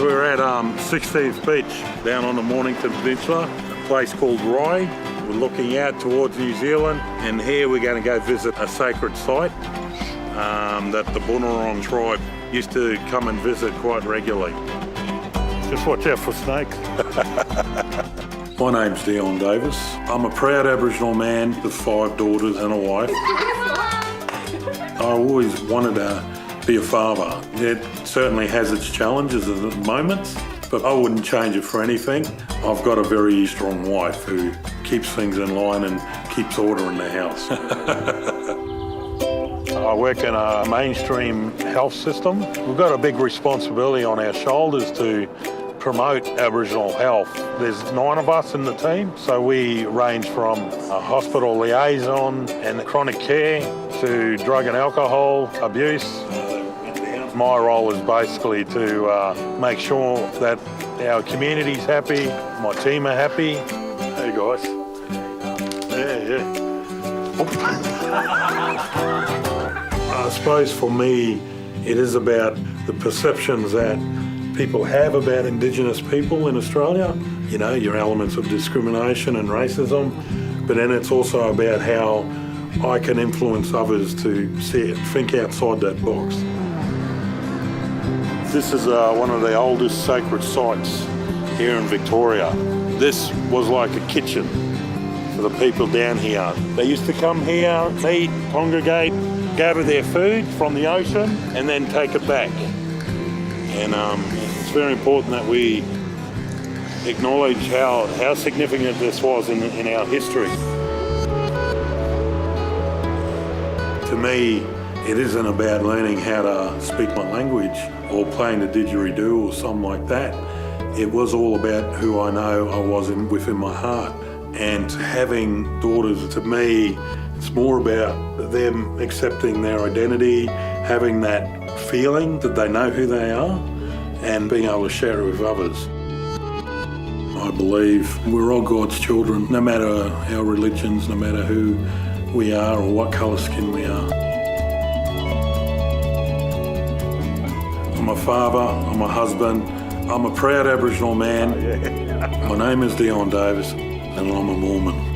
We're at um, 16th Beach down on the Mornington Peninsula, a place called Rye. We're looking out towards New Zealand, and here we're going to go visit a sacred site um, that the Bunurong tribe used to come and visit quite regularly. Just watch out for snakes. My name's Dion Davis. I'm a proud Aboriginal man with five daughters and a wife. I always wanted to be a father. It certainly has its challenges at the moments, but I wouldn't change it for anything. I've got a very strong wife who keeps things in line and keeps order in the house. I work in a mainstream health system. We've got a big responsibility on our shoulders to promote Aboriginal health. There's nine of us in the team, so we range from a hospital liaison and chronic care to drug and alcohol abuse. My role is basically to uh, make sure that our community's happy, my team are happy. Hey guys. Yeah, yeah. I suppose for me, it is about the perceptions that people have about Indigenous people in Australia. You know, your elements of discrimination and racism, but then it's also about how I can influence others to see it, think outside that box. This is uh, one of the oldest sacred sites here in Victoria. This was like a kitchen for the people down here. They used to come here, eat, congregate, gather their food from the ocean, and then take it back. And um, it's very important that we acknowledge how, how significant this was in, in our history. To me, it isn't about learning how to speak my language or playing the didgeridoo or something like that. It was all about who I know I was in, within my heart. And having daughters, to me, it's more about them accepting their identity, having that feeling that they know who they are, and being able to share it with others. I believe we're all God's children, no matter our religions, no matter who we are or what colour skin we are. I'm a father, I'm a husband, I'm a proud Aboriginal man. Oh, My name is Dion Davis, and I'm a Mormon.